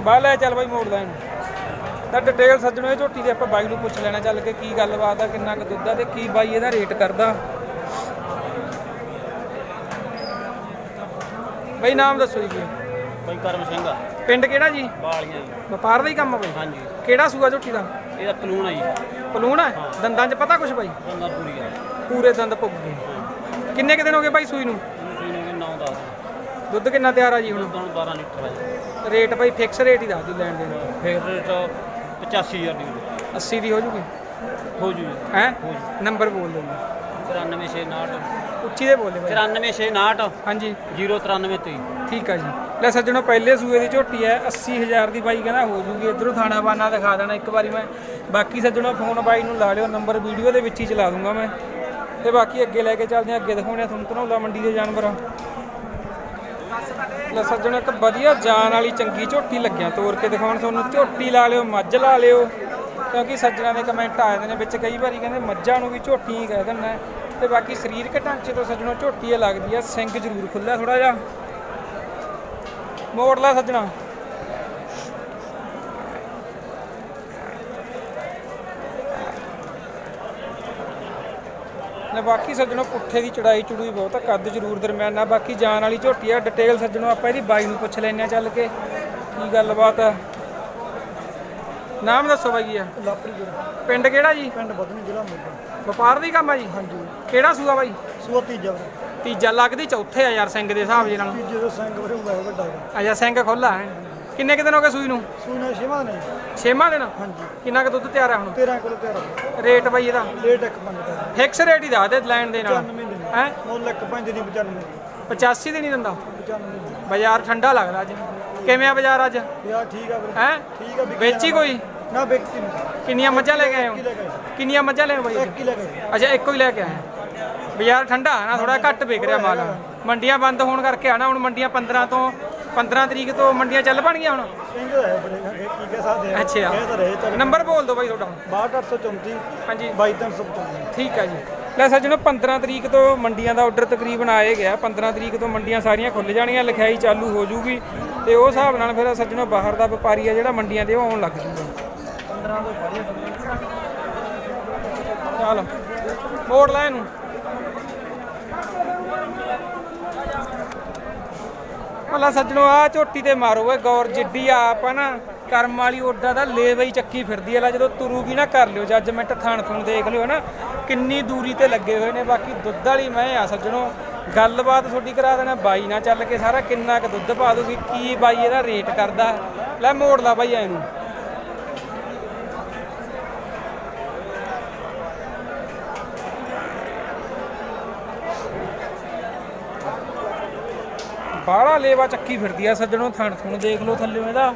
ਬਾਹਰ ਲੈ ਚੱਲ ਬਾਈ, ਮੋੜ ਲੈ। ਇਹਨੂੰ ਤਾਂ ਡਿਟੇਲ ਸੱਜਣੋ ਇਹ ਝੋਟੀ ਦੇ ਆਪਾਂ ਬਾਈ ਨੂੰ ਪੁੱਛ ਲੈਣਾ ਚੱਲ ਕੇ ਕੀ ਗੱਲਬਾਤ ਆ ਕਿੰਨਾ ਕੁ ਦੁੱਧ ਆ ਤੇ ਕੀ ਬਾਈ ਇਹਦਾ ਰੇਟ ਕਰਦਾ। ਬਾਈ ਨਾਮ ਦੱਸੋ ਜੀ? ਬਈ ਕਰਮ ਸਿੰਘ ਆ। ਪਿੰਡ ਕਿਹੜਾ ਜੀ? ਬਾਲੀਆਂ ਜੀ। ਵਪਾਰ ਦਾ ਹੀ ਕੰਮ ਆ ਬਾਈ? ਹਾਂਜੀ। ਕਿਹੜਾ ਸੂਆ ਝੋਟੀ ਦਾ? ਇਹਦਾ ਕਾਨੂੰਨ ਆ ਜੀ। ਪਲੂਣ ਆ? ਦੰਦਾਂ 'ਚ ਪਤਾ ਕੁਛ ਬਾਈ? ਬੰਦਾ ਪੂਰੀ ਆ। ਪੂਰੇ ਦੰਦ ਪੁੱਗ ਗਏ। ਕਿੰਨੇ ਕੁ ਦਿਨ ਹੋ ਗਏ ਬਾਈ ਸੂਈ ਨੂੰ? ਤੁਸੀਂ ਨੇ 9 10 ਦੁੱਧ ਕਿੰਨਾ ਤਿਆਰ ਆ ਜੀ ਹੁਣ? ਹੁਣ 12 ਲੀਟਰ ਆ ਜੀ। ਰੇਟ ਬਾਈ ਫਿਕਸ ਰੇਟ ਹੀ ਦੱਸ ਦਿਓ ਲੈਣ ਦੇ ਫੇਰ ਰੇਟ 85000 ਦੀ 80 ਦੀ ਹੋ ਜੂਗੀ? ਹੋ ਜੂ ਜੀ। ਹੈ? ਨੰਬਰ ਬੋਲ ਦਿਓ ਜੀ। 94659 ਉੱਚੀ ਦੇ ਬੋਲੇ ਬਾਈ। 94659 ਹਾਂਜੀ। 093 ਠੀਕ ਆ ਜੀ। ਲੈ ਸੱਜਣੋ ਪਹਿਲੇ ਸੂਏ ਦੀ ਝੋਟੀ ਹੈ 80000 ਦੀ ਬਾਈ ਕਹਿੰਦਾ ਹੋ ਜੂਗੀ। ਇਧਰੋਂ ਥਾਣਾ ਬਾਨਾ ਦਿਖਾ ਦੇਣਾ ਇੱਕ ਵਾਰੀ ਮੈਂ। ਬਾਕੀ ਸੱਜਣੋ ਫੋਨ ਬਾਈ ਨੂੰ ਲਾ ਲਿਓ ਨੰਬਰ ਵੀਡੀਓ ਦੇ ਵਿੱਚ ਹੀ ਚਲਾ ਦੂੰਗਾ ਮੈਂ। ਤੇ ਬਾਕੀ ਅੱਗੇ ਲੈ ਕੇ ਚੱਲਦੇ ਹਾਂ ਅੱਗੇ ਦਿਖਾਉਣੇ ਆ ਤੁਹਾਨੂੰ ਧਨੌਲਾ ਮੰਡੀ ਦੇ ਜਾਨਵਰ। ਲੈ ਸੱਜਣੋ, ਇੱਕ ਵਧੀਆ ਜਾਨ ਵਾਲੀ ਚੰਗੀ ਝੋਟੀ ਲੱਗਿਆ, ਤੋਰ ਕੇ ਦਿਖਾਉਣ ਤੁਹਾਨੂੰ। ਝੋਟੀ ਲਾ ਲਿਓ, ਮੱਝ ਲਾ ਲਿਓ। ਕਿਉਂਕਿ ਸੱਜਣਾਂ ਦੇ ਕਮੈਂਟ ਆ ਜਾਂਦੇ ਨੇ ਵਿੱਚ ਕਈ ਵਾਰੀ ਕਹਿੰਦੇ ਮੱਝਾਂ ਨੂੰ ਵੀ ਝੋਟੀ ਹੀ ਕਹਿ ਦਿੰਦਾ। ਤੇ ਬਾਕੀ ਸਰੀਰਕ ਢਾਂਚੇ ਤੋਂ ਸੱਜਣੋ, ਝੋਟੀ ਇਹ ਲੱਗਦੀ ਆ, ਸਿੰਘ ਜ਼ਰੂਰ ਖੁੱਲਾ ਥੋੜਾ ਜਿਹਾ। ਮੋੜ ਲਾ ਸੱਜਣਾ। ਬਾਕੀ ਸੱਜਣੋ ਪੁੱਠੇ ਦੀ ਚੜਾਈ ਚੜੂਈ ਬਹੁਤ ਆ ਕੱਦ ਜ਼ਰੂਰ ਦਰਮਿਆਨਾ ਬਾਕੀ ਜਾਨ ਵਾਲੀ ਝੋਟੀ ਆ ਡਿਟੇਲ ਸੱਜਣੋ ਆਪਾਂ ਇਹਦੀ ਬਾਈ ਨੂੰ ਪੁੱਛ ਲੈਣੇ ਆ ਚੱਲ ਕੇ ਕੀ ਗੱਲਬਾਤ ਆ। ਨਾਮ ਦੱਸੋ ਬਾਈ ਆ। ਲਾਪਰੀ ਪਿੰਡ ਕਿਹੜਾ ਜੀ? ਪਿੰਡ ਬਦਨੀ ਜ਼ਿਲ੍ਹਾ ਮੋਗਾ। ਵਪਾਰ ਦੀ ਕੰਮ ਆ ਜੀ? ਹਾਂਜੀ। ਕਿਹੜਾ ਸੂਆ ਬਾਈ? ਸੂਆ ਤੀਜਾ। ਵਾ। ਤੀਜਾ ਲੱਗਦੀ ਚੌਥੇ ਆ ਯਾਰ ਸਿੰਘ ਦੇ ਹਿਸਾਬ ਜੇ ਨਾਲ। ਤੀਜੇ ਦਾ ਸਿੰਘ ਵਰੇ ਹੁੰਦਾ ਹੈ ਵੱਡਾ ਹੈਗਾ ਅਜਾ ਸਿੰਘ ਖੋਲਾ ਹੈ। ਕਿੰਨੇ ਕੁ ਦਿਨ ਹੋ ਗਏ ਸੂਈ ਨੂੰ? ਸੂਨਾ ਛੇਵਾਂ ਨੇ ਛੇਵਾਂ ਦਿਨ? ਹਾਂਜੀ। ਕਿੰਨਾ ਕੁ ਦੁੱਧ ਤਿਆਰ ਆ ਹੁਣ? 13 ਕਿਲੋ ਤਿਆਰ ਰੇਟ ਬਾਈ ਇਹਦਾ? ਲੇਟ ਇੱਕ ਪੰਜ ਦਾ। ਫਿਕਸ ਰੇਟ ਹੀ ਦੱਸ ਦੇ ਲੈਣ ਦੇ ਨਾਲ। 95 ਦਿਨ। ਹੈ? ਮੁੱਲ ਇੱਕ ਪੰਜ ਦੀ 95 85 ਦੀ ਨਹੀਂ ਦਿੰਦਾ। 95 ਦਿਨ। ਬਾਜ਼ਾਰ ਠੰਡਾ ਲੱਗਦਾ ਅੱਜ। ਕਿਵੇਂ ਆ ਬਾਜ਼ਾਰ ਅੱਜ? ਯਾਰ ਠੀਕ ਆ ਵੀਰੇ। ਹੈ? ਠੀਕ ਆ ਵੇਚੀ ਕੋਈ? ਨਾ ਵੇਚੀ ਨਹੀਂ ਕਿੰਨੀਆਂ ਮੱਝਾਂ ਲੈ ਕੇ ਆਏ ਹੋ? ਕੀ ਕਿੰਨੀਆਂ ਮੱਝਾਂ ਲੈ ਆਏ ਬਾਈ? ਇੱਕ ਹੀ ਲੈ ਗਏ ਅੱਛਾ ਇੱਕੋ ਹੀ ਲੈ ਕੇ ਆਏ। ਬਾਜ਼ਾਰ ਠੰਡਾ ਹੈ ਨਾ ਥੋੜਾ ਘੱਟ ਵਿਕ ਰਿਹਾ ਮਾਲ। ਮੰਡੀਆਂ ਬੰਦ ਹੋਣ ਕਰਕੇ ਆ ਨਾ ਹੁਣ ਮੰਡੀਆਂ 15 ਤੋਂ 15 ਤਰੀਕ ਤੋਂ ਮੰਡੀਆਂ ਚੱਲ ਪਣਗੀਆਂ ਹੁਣ? ਕਹਿੰਦੇ ਹੈ ਬੜੇ ਕੀ ਕਹਿ ਸਕਦੇ ਆ? ਅੱਛਾ। ਕਹਿ ਤਾਂ ਰਹੇ ਚੱਲ ਨੰਬਰ ਬੋਲ ਦਿਓ ਬਾਈ ਤੁਹਾਡਾ 62834 ਹਾਂਜੀ। 22395 ਠੀਕ ਹੈ ਜੀ। ਲੈ ਸੱਜਣੋ 15 ਤਰੀਕ ਤੋਂ ਮੰਡੀਆਂ ਦਾ ਆਰਡਰ ਤਕਰੀਬਨ ਆਏ ਗਿਆ 15 ਤਰੀਕ ਤੋਂ ਮੰਡੀਆਂ ਸਾਰੀਆਂ ਖੁੱਲ ਜਾਣੀਆਂ ਲਿਖਾਈ ਚਾਲੂ ਹੋ ਜੂਗੀ ਤੇ ਉਹ ਹਿਸਾਬ ਨਾਲ ਫਿਰ ਸੱਜਣੋ ਬਾਹਰ ਦਾ ਵਪਾਰੀ ਆ ਜਿਹੜਾ ਮੰਡੀਆਂ ਤੇ ਉਹ ਆਉਣ ਲੱਗ ਜੂਗਾ। 15 ਤੋਂ ਚੱਲ ਮੋੜ ਲੈ ਇਹਨੂੰ। ਮੱਲਾ ਸੱਜਣੋ ਆ ਝੋਟੀ ਤੇ ਮਾਰੋ ਓਏ ਗੌਰ ਜਿੱਡੀ ਆਪ ਆ ਨਾ। ਕਰਮ ਵਾਲੀ ਓਡਾ ਦਾ ਲੇਵਈ ਚੱਕੀ ਫਿਰਦੀ ਹੈ। ਜਦੋਂ ਤੁਰੂਗੀ ਨਾ ਕਰ ਲਿਓ ਜੱਜਮੈਂਟ ਥਾਣ ਥੂਣ ਦੇਖ ਲਿਓ ਨਾ, ਕਿੰਨੀ ਦੂਰੀ ਤੇ ਲੱਗੇ ਹੋਏ ਨੇ। ਬਾਕੀ ਦੁੱਧ ਵਾਲੀ ਮੈਂ ਆ ਸੱਜਣੋ, ਗੱਲਬਾਤ ਤੁਹਾਡੀ ਕਰਾ ਦੇਣਾ, ਬਾਈ ਨਾਲ ਚੱਲ ਕੇ ਸਾਰਾ ਕਿੰਨਾ ਕੁ ਦੁੱਧ ਪਾ ਦੂਗੀ ਕੀ ਬਾਈ ਇਹਦਾ ਰੇਟ ਕਰਦਾ। ਲੈ ਮੋੜ ਲਾ ਬਾਈ ਐਨੂੰ ਬਾਹਲਾ ਲੇਵਾ ਚੱਕੀ ਫਿਰਦੀ ਆ ਸੱਜਣੋ, ਥਣ ਥੁਣ ਦੇਖ ਲਓ ਥੱਲੇ ਇਹਦਾ।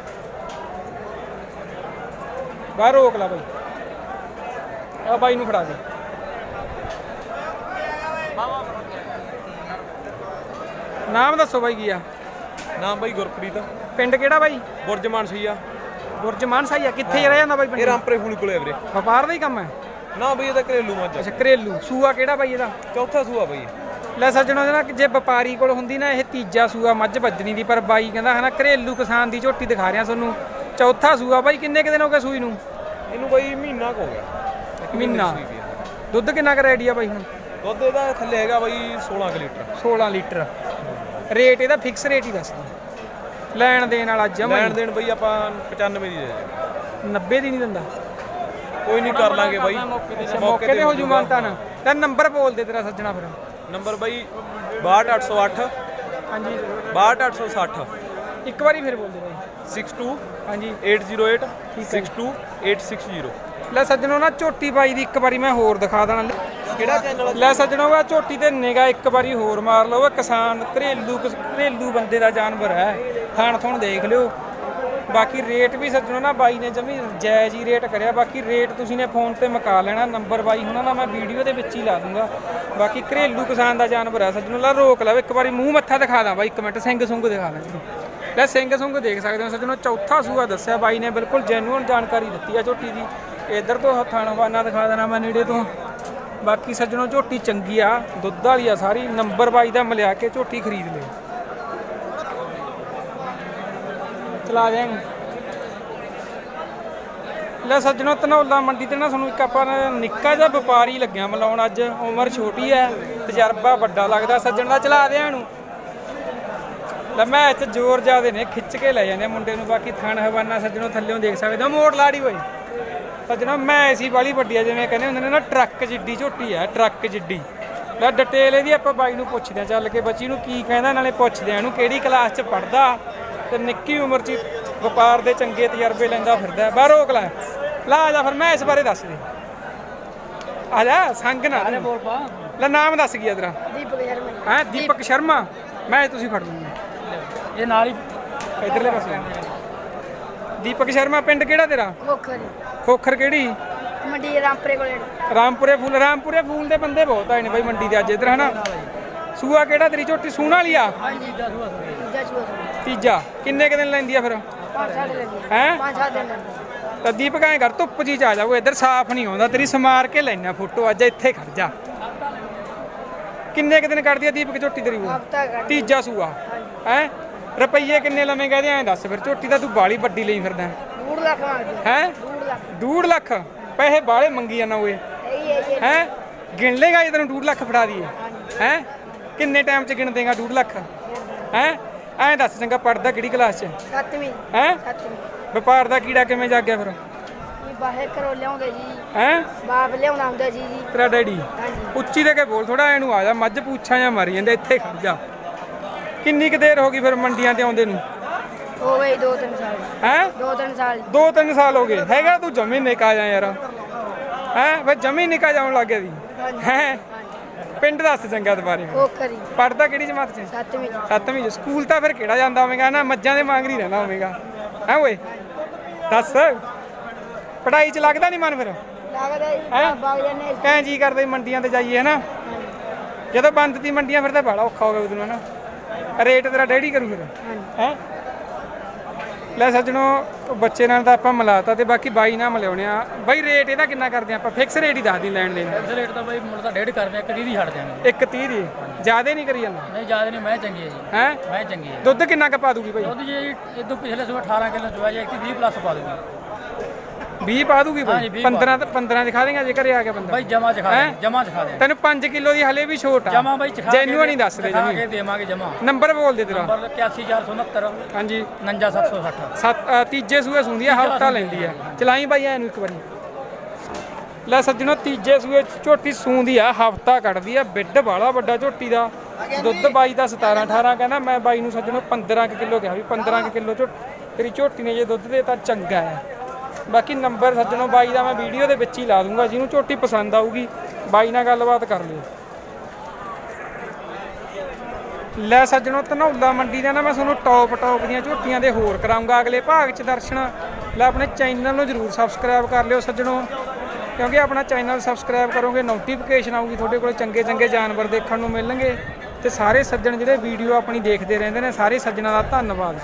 ਬਾਹਰ ਰੋਕ ਲਾ ਬਾਈ। ਆ ਬਾਈ ਨੂੰ ਫੜਾ ਦੇ। ਨਾਮ ਦੱਸੋ ਬਾਈ ਕੀ ਆ? ਨਾਮ ਬਾਈ ਗੁਰਪ੍ਰੀਤ। ਪਿੰਡ ਕਿਹੜਾ ਬਾਈ? ਬੁਰਜ ਮਾਨਸਈਆ। ਗੁਰਜ ਮਾਨਸਾਈ ਆ ਕਿੱਥੇ ਰਹਿ ਜਾਂਦਾ ਬਾਈ ਇਹ ਪਿੰਡ ਰਾਮਪਰੇ ਫੂਲ ਕੋਲੇ ਆ ਵੀਰੇ। ਵਪਾਰ ਦਾ ਹੀ ਕੰਮ ਹੈ? ਨਾ ਬਈ ਇਹਦਾ ਘਰੇਲੂ ਮੱਝ ਅੱਛਾ ਘਰੇਲੂ। ਸੂਆ ਕਿਹੜਾ ਬਾਈ ਇਹਦਾ? ਚੌਥਾ ਸੂਆ ਬਈ। ਲੈ ਸੱਜਣੋ ਨਾ ਜੇ ਵਪਾਰੀ ਕੋਲ ਹੁੰਦੀ ਨਾ ਇਹ ਤੀਜਾ ਸੂਆ ਮੱਝ ਵੱਜਣੀ ਦੀ ਪਰ ਬਾਈ ਕਹਿੰਦਾ ਹਨਾ ਘਰੇਲੂ ਕਿਸਾਨ ਦੀ ਝੋਟੀ ਦਿਖਾ ਰਿਹਾ ਤੁਹਾਨੂੰ। ਚੌਥਾ ਸੂਆ ਬਾਈ ਕਿੰਨੇ ਕੁ ਦਿਨ ਹੋ ਗਏ ਸੂਈ ਨੂੰ? ਇਹਨੂੰ ਬਈ ਮਹੀਨਾ ਕੁ ਹੋ ਗਿਆ। ਇੱਕ ਮਹੀਨੇ। ਦੁੱਧ ਕਿੰਨਾ ਕੁ ਰੈਡੀ ਆ ਬਾਈ ਹੁਣ? ਦੁੱਧ ਇਹਦਾ ਥੱਲੇ ਹੈਗਾ ਬਈ 16 ਕੁ ਲੀਟਰ। 16 ਲੀਟਰ। ਰੇਟ ਇਹਦਾ ਫਿਕਸ ਰੇਟ ਹੀ ਦੱਸ। ਲੈਣ ਦੇਣ ਵਾਲਾ ਜਮਾ ਲੈਣ ਦੇਣ ਬਈ ਆਪਾਂ 95 ਦੀ ਦੇ ਦੇ 90 ਦੀ ਨਹੀਂ ਦਿੰਦਾ। ਕੋਈ ਨਹੀਂ ਕਰ ਲਾਂਗੇ ਬਾਈ। ਮੌਕੇ ਤੇ ਹੋ ਜੂ ਮਾਨਤਾ ਨਾ ਤਾਂ ਨੰਬਰ ਬੋਲ ਦੇ ਤੇਰਾ ਸੱਜਣਾ ਫਿਰ। ਨੰਬਰ ਬਾਈ 62808 ਹਾਂਜੀ। 62860 ਇੱਕ ਵਾਰੀ ਫਿਰ ਬੋਲ ਦੇ ਬਾਈ 62 ਹਾਂਜੀ। 808 62860 ਲੈ ਸੱਜਣੋ ਨਾ ਝੋਟੀ ਬਾਈ ਦੀ ਇੱਕ ਵਾਰੀ ਮੈਂ ਹੋਰ ਦਿਖਾ ਦੇਣਾ ਕਿਹੜਾ ਚੈਨਲ ਲੈ ਸੱਜਣੋ ਆ ਝੋਟੀ ਤੇ ਨਿਗਾ ਇੱਕ ਵਾਰੀ ਹੋਰ ਮਾਰ ਲਓ। ਇਹ ਕਿਸਾਨ ਘਰੇਲੂ ਘਰੇਲੂ ਬੰਦੇ ਦਾ ਜਾਨਵਰ ਹੈ। ਖਾਣ ਥੋਣ ਦੇਖ ਲਿਓ। ਬਾਕੀ ਰੇਟ ਵੀ ਸੱਜਣੋ ਨਾ ਬਾਈ ਨੇ ਜਮੀ ਜਾਇਜ਼ ਹੀ ਰੇਟ ਕਰਿਆ। ਬਾਕੀ ਰੇਟ ਤੁਸੀਂ ਨੇ ਫੋਨ ਤੇ ਮੁਕਾ ਲੈਣਾ ਨੰਬਰ ਬਾਈ ਹੁਣਾਂ ਦਾ ਮੈਂ ਵੀਡੀਓ ਦੇ ਵਿੱਚ ਹੀ ਲਾ ਦੂੰਗਾ। ਬਾਕੀ ਘਰੇਲੂ ਕਿਸਾਨ ਦਾ ਜਾਨਵਰ ਹੈ ਸੱਜਣੋ। ਲਾ ਰੋਕ ਲਓ ਇੱਕ ਵਾਰੀ ਮੂੰਹ ਮੱਥਾ ਦਿਖਾ ਦਾਂ ਬਾਈ ਇੱਕ ਮਿੰਟ ਸਿੰਘ ਸੁੰਗ ਦਿਖਾ ਦਾਂ। ਜੀ ਲੈ ਸਿੰਘ ਸੁੰਗ ਦੇਖ ਸਕਦੇ ਹੋ ਸੱਜਣੋ, ਚੌਥਾ ਸੂਆ ਦੱਸਿਆ ਬਾਈ ਨੇ, ਬਿਲਕੁਲ ਜੈਨੂਅਨ ਜਾਣਕਾਰੀ ਦਿੱਤੀ ਆ ਝੋਟੀ ਦੀ। ਇਧਰ ਤੋਂ ਥਾਣਵਾਨਾ ਦਿਖਾ ਦੇਣਾ ਮੈਂ ਨੇੜੇ ਤੋਂ। ਬਾਕੀ ਸੱਜਣੋ, ਝੋਟੀ ਚੰਗੀ ਆ, ਦੁੱਧ ਵਾਲੀ ਆ ਸਾਰੀ, ਨੰਬਰ ਬਾਈ ਦਾ ਮਿਲਿਆ ਕੇ ਝੋਟੀ ਖਰੀਦ ਲਿਓ ਚਲਾ ਜਾਏਂਗੇ ਲੈ ਸੱਜਣੋ, ਧਨੌਲਾ ਮੰਡੀ ਤੇ ਨਾ ਤੁਹਾਨੂੰ ਇੱਕ ਆਪਾਂ ਨਿੱਕਾ ਜਿਹਾ ਵਪਾਰੀ ਲੱਗਿਆ ਮਿਲਾਉਣ ਅੱਜ, ਉਮਰ ਛੋਟੀ ਹੈ ਤਜਰਬਾ ਵੱਡਾ ਲੱਗਦਾ, ਸੱਜਣ ਦਾ ਚਲਾ ਦਿਆਂ ਨੂੰ ਲੈ ਮੈਚ ਜ਼ੋਰ ਜ਼ਿਆਦੇ ਨੇ ਖਿੱਚ ਕੇ ਲੈ ਜਾਂਦੇ ਮੁੰਡੇ ਨੂੰ ਬਾਕੀ ਥਣ ਹਵਾਨਾ ਸੱਜਣੋ ਥੱਲੇੋਂ ਦੇਖ ਸਕਦੇ ਹੋ ਮੋੜ ਲਾੜੀ ਓਏ ਸੱਜਣੋ ਮੈਚ ਹੀ ਬਾਲੀ ਵੱਡੀ ਆ ਜਿਵੇਂ ਕਹਿੰਦੇ ਹੁੰਦੇ ਨੇ ਨਾ ਟਰੱਕ ਜਿੱਡੀ ਝੋਟੀ ਆ ਟਰੱਕ ਜਿੱਡੀ। ਲੈ ਡਿਟੇਲ ਇਹਦੀ ਆਪਾਂ ਬਾਈ ਨੂੰ ਪੁੱਛਦੇ ਆ ਚੱਲ ਕੇ ਬੱਚੀ ਨੂੰ ਕੀ ਕਹਿੰਦਾ ਨਾਲੇ ਪੁੱਛਦੇ ਆ ਇਹਨੂੰ ਕਿਹੜੀ ਕਲਾਸ 'ਚ ਪੜਦਾ ਤੇ ਨਿੱਕੀ ਉਮਰ 'ਚ ਹੀ ਵਪਾਰ ਦੇ ਚੰਗੇ ਤਜਰਬੇ ਲੈਂਦਾ ਫਿਰਦਾ ਬਾਹਰ ਰੋਕ ਲੈ। ਲਾ ਆ ਜਾ ਫਿਰ ਮੈਂ ਇਸ ਬਾਰੇ ਦੱਸ ਦੇ। ਆ ਜਾ ਸੰਗ ਨਾ। ਬੋਲ ਪਾ। ਲੈ ਨਾਮ ਦੱਸ ਗਿਆ ਤੇਰਾ? ਦੀਪਕ ਸ਼ਰਮਾ। ਹੈ ਦੀਪਕ ਸ਼ਰਮਾ? ਮੈਂ ਤੁਸੀਂ ਫੜ ਲੂੰਗਾ। ਇਹ ਨਾਲ ਹੀ ਇਧਰਲੇ ਪਾਸੇ। ਦੀਪਕ ਸ਼ਰਮਾ ਪਿੰਡ ਕਿਹੜਾ ਤੇਰਾ? ਖੋਖਰ। ਖੋਖਰ ਕਿਹੜੀ? ਮੰਡੀ ਰਾਮਪੁਰੇ ਕੋਲੇ। ਰਾਮਪੁਰੇ ਫੂਲ ਰਾਮਪੁਰੇ ਫੂਲ ਦੇ ਬੰਦੇ ਬਹੁਤ ਆਏ ਨੇ ਬਾਈ ਮੰਡੀ ਦੇ ਅੱਜ ਇਧਰ ਹਨਾ? ਸੂਆ ਕਿਹੜਾ ਤੇਰੀ ਝੋਟੀ ਸੂਣ ਵਾਲੀ ਆ? ਤੀਜਾ ਕਿੰਨੇ ਕੁ ਦਿਨ ਲੈਂਦੀ ਆ ਫਿਰ? ਹੈ? ਦਿਨ ਤਾਂ ਦੀਪਕ ਐਂ ਕਰ ਧੁੱਪ ਜੀ ਚ ਆ ਜਾਓ ਇੱਧਰ ਸਾਫ਼ ਨਹੀਂ ਆਉਂਦਾ ਤੇਰੀ ਸਮਾਰ ਕੇ ਲੈਣਾ ਫੋਟੋ ਅੱਜ ਇੱਥੇ ਖੜ ਜਾ। ਕਿੰਨੇ ਕੁ ਦਿਨ ਕੱਢਦੀ ਆ ਦੀਪਕ ਝੋਟੀ ਤੇਰੀ ਉਹ? ਹਫਤਾ ਕੱਢ ਤੀਜਾ ਸੂਆ। ਹੈ? ਰੁਪਈਏ ਕਿੰਨੇ ਲਵੇਂਗਾ ਇਹਦੇ? ਐਂ ਦੱਸ ਫਿਰ ਝੋਟੀ ਤਾਂ ਤੂੰ ਬਾਲੀ ਵੱਡੀ ਲਈ ਫਿਰਦਾ। ਡੂਢ ਲੱਖ ਮੰਗਦੇ ਹੈ? ਡੂਢ ਲੱਖ। 2 ਲੱਖ? ਪੈਸੇ ਬਾਲੇ ਮੰਗੀ ਜਾਂਦਾ ਓਏ। ਹੈ ਗਿਣ ਲੇਗਾ ਜੇ ਤੈਨੂੰ 2 ਲੱਖ ਫੜਾ ਦਈਏ। ਹੈ? ਕਿੰਨੇ ਟਾਈਮ ਚ ਗਿਣ ਦੇਗਾ 2 ਲੱਖ? ਹੈ? ਐਂ ਦੱਸ ਚੰਗਾ ਪੜਦਾ ਕਿਹੜੀ ਕਲਾਸ ਚ? ਸੱਤਵੀਂ। ਹੈ? ਸੱਤਵੀਂ। ਵਪਾਰ ਦਾ ਕੀੜਾ ਕਿਵੇਂ ਜਾਗਿਆ ਫਿਰ? ਇਹ ਬਾਹਰ ਘਰੋਂ ਲਿਆਉਂਦੇ ਜੀ। ਹੈ? ਬਾਪ ਲਿਆਉਂਦਾ ਹੁੰਦਾ ਜੀ ਜੀ। ਤੇਰਾ ਡੈਡੀ? ਹਾਂਜੀ। ਉੱਚੀ ਦੇ ਕੇ ਬੋਲ ਥੋੜਾ ਇਹਨੂੰ ਆ ਜਾ ਮੱਝ ਪੁੱਛਾਂ ਜਾਂ ਮਾਰੀ ਜਾਂਦੇ ਇੱਥੇ ਖੜ ਜਾ। ਕਿੰਨੀ ਕੁ ਦੇਰ ਹੋ ਗਈ ਫਿਰ ਮੰਡੀਆਂ ਤੇ ਆਉਂਦੇ ਨੂੰ? ਹੋ ਗਏ ਦੋ ਤਿੰਨ ਸਾਲ। ਹੈ? ਦੋ ਤਿੰਨ ਸਾਲ। ਦੋ ਤਿੰਨ ਸਾਲ ਹੋ ਗਏ। ਹੈਗਾ ਤੂੰ ਜਮੀ ਨਿਕਾ ਜਾ ਯਾਰ। ਹੈ? ਫਿਰ ਜਮੀ ਨਿਕਾ ਜਾਉਣ ਲੱਗ ਦੀ ਹੈ? ਪਿੰਡ ਦੱਸ ਚੰਗਾ ਦੁਬਾਰੇ। ਪੜਦਾ ਕਿਹੜੀ ਜਮਾਤ ਚ? ਸੱਤਵੀਂ ਚ। ਸੱਤਵੀਂ ਚ। ਸਕੂਲ ਤਾਂ ਫਿਰ ਕਿਹੜਾ ਜਾਂਦਾ ਹੋਵੇਗਾ ਨਾ? ਮੱਝਾਂ ਦੇ ਵਾਂਗਰੀ ਰਹਿਣਾ ਹੋਵੇਗਾ। ਹੈ ਓਏ? ਦੱਸ। ਪੜਾਈ ਚ ਲੱਗਦਾ ਨਹੀਂ ਮਨ ਫਿਰ? ਲੱਗਦਾ ਜੀ ਹੈਂ? ਬਾਗ ਜਾਂਦੇ ਕਹਿ ਜੀ ਕਰਦੇ ਮੰਡੀਆਂ ਤੇ ਜਾਈਏ ਹਨਾ? ਜਦੋਂ ਬੰਦ ਤੀ ਮੰਡੀਆਂ ਫਿਰ ਤਾਂ ਬੜਾ ਔਖਾ ਹੋ ਗਿਆ ਉਦੋਂ ਹਨਾ? ਰੇਟ ਤੇਰਾ ਡੈਡੀ ਕਰੂ ਫਿਰ ਹੈ? ਲੈ ਸੱਜਣੋ ਬੱਚੇ ਨਾਲ ਤਾਂ ਆਪਾਂ ਮਿਲਾਤਾ ਤੇ ਬਾਕੀ ਬਾਈ ਨਾਲ ਮਿਲਾਉਣੇ ਆ। ਬਾਈ ਰੇਟ ਇਹਦਾ ਕਿੰਨਾ ਕਰਦੇ ਆ ਆਪਾਂ? ਫਿਕਸ ਰੇਟ ਹੀ ਦੱਸ ਦੀ ਲੈਣ ਦੇਣ ਇਸ ਰੇਟ ਤਾਂ ਬਾਈ ਮੁੱਲ ਤਾਂ ਡੇਢ ਕਰਦੇ ਆ ਕਦੀ ਦੀ ਛੱਡ ਦਿਆਂਗੇ। 130 ਦੀ? ਜਿਆਦੇ ਨਹੀਂ ਕਰੀ ਜਾਂਦਾ? ਨਹੀਂ ਜ਼ਿਆਦਾ ਨਹੀਂ ਮੈਂ ਚੰਗੀ ਹੈ ਜੀ। ਹੈ? ਮੈਂ ਚੰਗੀ ਹੈ ਦੁੱਧ ਕਿੰਨਾ ਕ ਪਾ ਦੂਗੀ ਬਾਈ? ਦੁੱਧ ਜੀ ਇਦੋਂ ਪਿਛਲੇ ਸਵੇਰ 18 ਕਿਲੋ ਚੋਇਆ ਜੀ 20 ਪਲੱਸ ਪਾ ਦੂੰਗੀ। 20 ਪਾ ਦੂਗੀ ਬਾਈ ਹਾਂਜੀ, 20 15 ਤੇ 15 ਦਿਖਾ ਦੇਗਾ ਜੇ ਘਰੇ ਆ ਗਿਆ ਬੰਦਾ। ਬਾਈ ਜਮਾ ਚ ਖਾ ਹੈਂ? ਦੇ ਜਮਾ ਚ ਖਾ ਦੇ। ਤੈਨੂੰ 5 ਕਿਲੋ ਦੀ ਹਲੇ ਵੀ ਛੋਟ ਆ। ਜਮਾ ਬਾਈ ਚਖਾ ਜੈਨੂਅਨ ਹੀ ਦੱਸ ਦੇ ਜਮੀ। ਕੇ ਦੇਵਾਂਗੇ ਜਮਾ। ਨੰਬਰ ਬੋਲ ਦੇ ਤੇਰਾ। ਨੰਬਰ 81469 ਹਾਂਜੀ। 59760 ਸੱਤ ਤੀਜੇ ਸੂਏ ਸੁੰਦੀ ਆ ਹਫਤਾ ਲੈਂਦੀ ਆ। ਚਲਾਈ ਬਾਈ ਇਹਨੂੰ ਇੱਕ ਵਾਰੀ। ਲੈ ਸੱਜਣੋ ਤੀਜੇ ਸੂਏ ਝੋਟੀ ਸੂੰਦੀ ਆ ਹਫਤਾ ਕੱਢਦੀ ਆ ਬਿੱਡ ਬਾਲਾ ਵੱਡਾ ਝੋਟੀ ਦਾ। ਦੁੱਧ ਬਾਈ ਦਾ 17 18 ਕਹਿੰਦਾ ਮੈਂ ਬਾਈ ਨੂੰ ਸੱਜਣੋ 15 ਕਿਲੋ ਕਿਹਾ ਵੀ 15 ਕਿਲੋ ਝੋ ਤੇਰੀ ਝੋਟੀ ਨੇ ਜੇ ਦੁੱਧ ਦੇ ਤਾਂ ਚੰਗਾ ਹੈ ਬਾਕੀ ਨੰਬਰ ਸੱਜਣੋ ਬਾਈ ਦਾ ਮੈਂ ਵੀਡੀਓ ਦੇ ਵਿੱਚ ਹੀ ਲਾ ਦੂੰਗਾ, ਜਿਹਨੂੰ ਝੋਟੀ ਪਸੰਦ ਆਊਗੀ, ਬਾਈ ਨਾਲ ਗੱਲਬਾਤ ਕਰ ਲਿਓ। ਲੈ ਸੱਜਣੋ, ਧਨੌਲਾ ਮੰਡੀ ਦਾ ਨਾ ਮੈਂ ਤੁਹਾਨੂੰ ਟੌਪ ਟੌਪ ਦੀਆਂ ਝੋਟੀਆਂ ਦੇ ਹੋਰ ਕਰਾਉਂਗਾ ਅਗਲੇ ਭਾਗ ਚ ਦਰਸ਼ਨ, ਲੈ ਆਪਣੇ ਚੈਨਲ ਨੂੰ ਜਰੂਰ ਸਬਸਕ੍ਰਾਈਬ ਕਰ ਲਿਓ ਸੱਜਣੋ, ਕਿਉਂਕਿ ਆਪਣਾ ਚੈਨਲ ਸਬਸਕ੍ਰਾਈਬ ਕਰੋਗੇ ਨੋਟੀਫਿਕੇਸ਼ਨ ਆਊਗੀ ਤੁਹਾਡੇ ਕੋਲ ਚੰਗੇ ਚੰਗੇ ਜਾਨਵਰ ਦੇਖਣ ਨੂੰ ਮਿਲਣਗੇ। ਤੇ ਸਾਰੇ ਸੱਜਣ ਜਿਹੜੇ ਵੀਡੀਓ ਆਪਣੀ ਦੇਖਦੇ ਰਹਿੰਦੇ ਨੇ, ਸਾਰੇ ਸੱਜਣਾਂ ਦਾ ਧੰਨਵਾਦ।